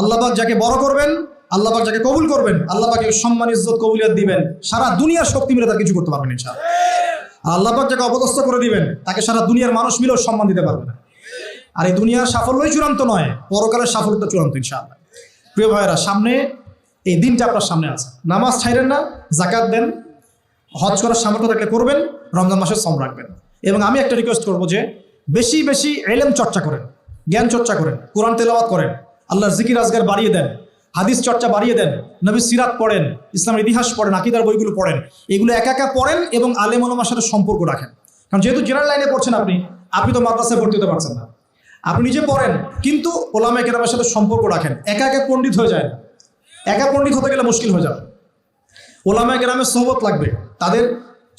আল্লাহবাক যাকে বড় করবেন, আল্লাহবাক যাকে কবুল করবেন, আল্লাহবাকে সম্মান, ইজ্জত, কবুলিয়ত দিবেন। সারা দুনিয়ার শক্তি মিলে তার কিছু করতে পারবেন আর আল্লাহবাক যাকে অপদস্থ করে দিবেন, তাকে সারা দুনিয়ার মানুষ মিলেও সম্মান দিতে পারবে না। আর এই দুনিয়ার সাফল্যই চূড়ান্ত নয়, পরকালের সাফল্য চূড়ান্ত ইনশাআল্লাহ। প্রিয় ভাইয়েরা, সামনে এই দিনটা আপনার সামনে আছে। নামাজ ছাইরেন না জাকাত দেন, হজ করার সামর্থ্য থাকলে করবেন, রমজান মাসে সম রাখবেন। এবং আমি একটা রিকোয়েস্ট করব যে, বেশি বেশি এলেম চর্চা করেন, জ্ঞান চর্চা করেন, কোরআন তেলাওয়াত করেন। আল্লাহর জিকির আজগার বাড়িয়ে দেন, হাদিস চর্চা বাড়িয়ে দেন, নবী সিরাত পড়েন, ইসলামের ইতিহাস পড়েন, আকিদার বইগুলো পড়েন, এগুলো একা একা পড়েন এবং আলেম ওলামার সাথে সম্পর্ক রাখেন। কারণ যেহেতু জেনারেল লাইনে পড়ছেন আপনি আপনি তো মাদ্রাসায় ভর্তি হতে পারছেন না। আপনি নিজে পড়েন, কিন্তু ওলামা কেরামের সাথে সম্পর্ক রাখেন, একা একা পণ্ডিত হয়ে যায় একা পণ্ডিত হতে গেলে মুশকিল হয়ে যাবে। ওলামা গ্রামের সোহবত লাগবে, তাদের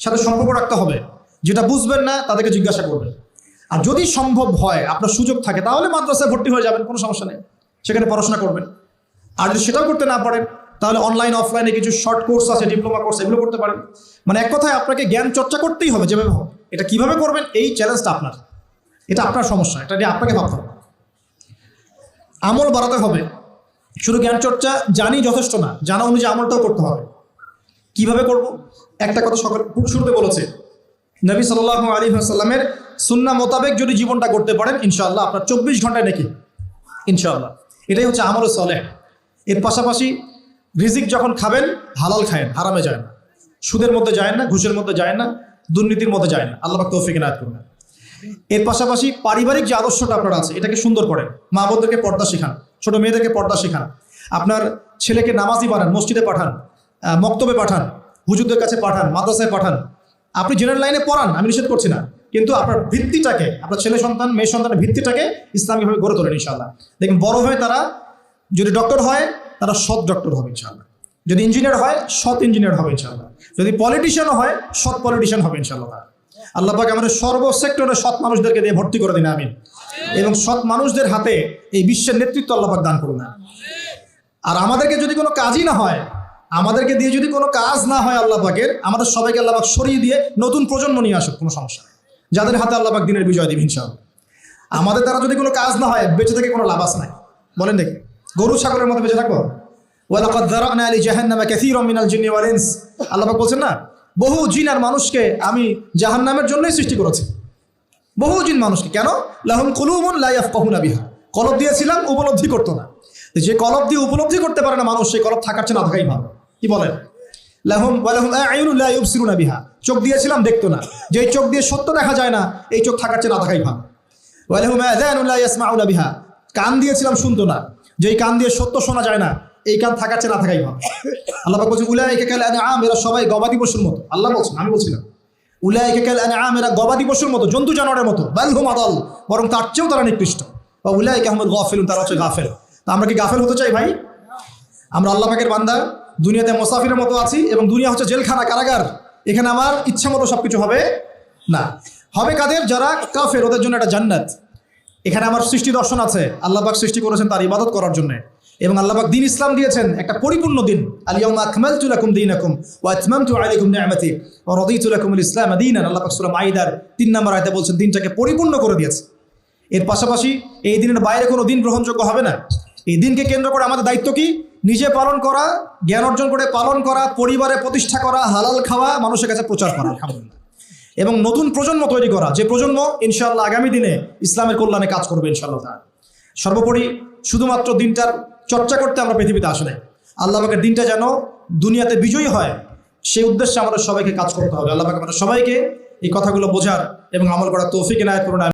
সাথে সম্পর্ক রাখতে হবে, যেটা বুঝবেন না, তাদেরকে জিজ্ঞাসা করবেন। আর যদি সম্ভব হয়, আপনার সুযোগ থাকে, তাহলে মাদ্রাসায় ভর্তি হয়ে যাবেন, কোনো সমস্যা নেই। সেখানে পড়াশোনা করবেন। আর যদি সেটাও করতে না পারেন, তাহলে অনলাইন অফলাইনে কিছু শর্ট কোর্স আছে ডিপ্লোমা কোর্স এগুলো করতে পারেন। মানে এক কথায় আপনাকে জ্ঞান চর্চা করতেই হবে যেভাবে হোক। এটা কীভাবে করবেন, এই চ্যালেঞ্জটা আপনার। এটা আপনার সমস্যা, এটা নিয়ে আপনাকে ভাবতে হবে। আমল বাড়াতে হবে। শুধু জ্ঞান চর্চা জানি যথেষ্ট না, জানা অনুযায়ী আমলটাও করতে হবে। কীভাবে করব? একটা কথা সকাল শুরুতে বলেছে, নবী সাল্লাহ আলী সাল্লামের সুন্না মোতাবেক যদি জীবনটা করতে পারেন, ইনশাআল্লাহ আপনার চব্বিশ ঘন্টায় নাকি। ইনশাআল্লাহ। এটাই হচ্ছে আমল সলেহ। এর পাশাপাশি রিজিক যখন খাবেন, হালাল খায়েন, হারামে যায় না। সুদের মধ্যে যায় না, ঘুষের মধ্যে যায় না, দুর্নীতির মধ্যে যায় না। আল্লাহ তৌফিক নায়ত করবেন এর পাশাপাশি পারিবারিক যে আদর্শটা আপনার আছে, এটাকে সুন্দর করেন। মা বোনদেরকে পর্দা শেখান, ছোট মেয়েদেরকে পর্দা শেখান। আপনার ছেলেকে নামাজি বানান, মসজিদে পাঠান মক্তবে পাঠান, হুজুরদের কাছে পাঠান, মাদ্রাসায় পাঠান। আপনি জেনারেল লাইনে পড়ান, আমি নিষেধ করছি না। কিন্তু আপনার ভিত্তিটাকে, আপনার ছেলে সন্তান, মেয়ে সন্তানের ভিত্তিটাকে ইসলামিকভাবে গড়ে তোলেন ইনশাল্লাহ দেখবেন বড় হয়ে তারা যদি ডক্টর হয়, তারা সৎ ডক্টর হবে ইনশাল্লাহ যদি ইঞ্জিনিয়ার হয়, সৎ ইঞ্জিনিয়ার হবে ইনশাল্লাহ যদি পলিটিশিয়ানও হয়, সৎ পলিটিশিয়ান হবে ইনশাল্লাহ আল্লাহ আমাদের সর্ব সেক্টরে সৎ মানুষদেরকে দিয়ে ভর্তি করে দিন, আমিন। এবং সৎ মানুষদের হাতে এই বিশ্বের নেতৃত্ব আল্লাহ দান করুন আর আমাদেরকে যদি কোনো কাজই না হয়, আমাদেরকে দিয়ে যদি কোনো কাজ না হয় আল্লাহ পাকের, আমাদের সবাইকে আল্লাহ সরিয়ে দিয়ে নতুন প্রজন্ম নিয়ে আসুক, কোনো সমস্যা নেই। যাদের হাতে আল্লাহ পাক দিনের বিজয় দিবেন ইনশাআল্লাহ। আমাদের দ্বারা যদি কোনো কাজ না হয়, বেঁচে থেকে কোনো লাভ আছে নাই। বলেন দেখি। গরু ছাগলের মতো বেঁচে থাকব? ওয়ালাকাদ যারানা আলি জাহান্নামা কাসীরাম মিনাল জিন্নি ওয়াল ইনস। আল্লাহ বলছেন না, বহু জিন আর মানুষকে আমি জাহান্নামের জন্যই সৃষ্টি করেছি। বহু জিন মানুষকে। কেন? লাহুম কুলুমুন লা ইয়াফকাহুনা বিহা। কলব দিয়েছিলাম, উপলব্ধি করতো না। যে কলব দিয়ে উপলব্ধি করতে পারে না মানুষ, সেই কলব থাকার চেয়ে না থাকাই ভালো। কি বলেন? লাহুম, ওয়ালাহুম আ'য়ুনুন লা ইউবসিরুনা বিহা। চোখ দিয়েছিলাম, দেখতো না। যেই চোখ দিয়ে সত্য দেখা যায় না, এই চোখ থাকার চেয়ে না থাকাই ভালো। ওয়ালাহুম আযানুন লা ইয়াসমাউনা বিহা। কান দিয়েছিলাম, শুনতো না। যেই কান দিয়ে সত্য শোনা যায় না, এই কান থাকার চেয়ে না থাকাই ভালো। আল্লাহ পাক বলছেন, উলাইকা কাল আনআম এরা সবাই গবাদি পশুর মতো। আল্লাহ বলছেন, আমি বলছিলাম, উলাইকা কাল আনআম এরা গবাদি পশুর মতো, জন্তু জানোয়ারের মতো। বাল হুম আদাল বরং তার চেয়েও তারা নিকৃষ্ট। বা উলাইকা আহমদ গাফিলুন, তারা হচ্ছে গাফেল। তা আমরা কি গাফেল হতে চাই ভাই? আমরা আল্লাহ পাকের বান্দা, দুনিয়াতে মোসাফিরের মতো আছি এবং দুনিয়া হচ্ছে জেলখানা, কারাগার। এখানে আমার ইচ্ছা মতো সবকিছু হবে না। হবে কাদের? যারা কাফের, ওদের জন্য একটা জান্নাত। এখানে আমার সৃষ্টি দর্শন আছে। আল্লাহবাক সৃষ্টি করেছেন তার ইবাদত করার জন্য। এবং আল্লাহ পাক দিন ইসলাম দিয়েছেন একটা পরিপূর্ণ দিন। রাদিতু লাকুমুল ইসলাম সূরা মাইদার 3 নম্বর আয়াতে বলছেন, দিনটাকে পরিপূর্ণ করে দিয়েছে। এর পাশাপাশি এই দিনের বাইরে কোনো দিন গ্রহণযোগ্য হবে না। এই দিনকে কেন্দ্র করে আমাদের দায়িত্ব কি? নিজে পালন করা, জ্ঞান অর্জন করে পালন করা, পরিবারে প্রতিষ্ঠা করা, হালাল খাওয়া, মানুষের কাছে প্রচার করা, আলহামদুলিল্লাহ। এবং নতুন প্রজন্ম তৈরি করা, যে প্রজন্ম ইনশাল্লাহ আগামী দিনে ইসলামের কল্যাণে কাজ করবে ইনশাআল্লাহ তাআলা। সর্বোপরি শুধুমাত্র দিনটার চর্চা করতে আমরা পৃথিবীতে আসি নাই। আল্লাহ পাকের দিনটা যেন দুনিয়াতে বিজয়ী হয়, সেই উদ্দেশ্যে আমাদের সবাইকে কাজ করতে হবে। আল্লাহ আমাদের সবাইকে এই কথাগুলো বোঝার এবং আমল করার তৌফিক এনায়ত করুন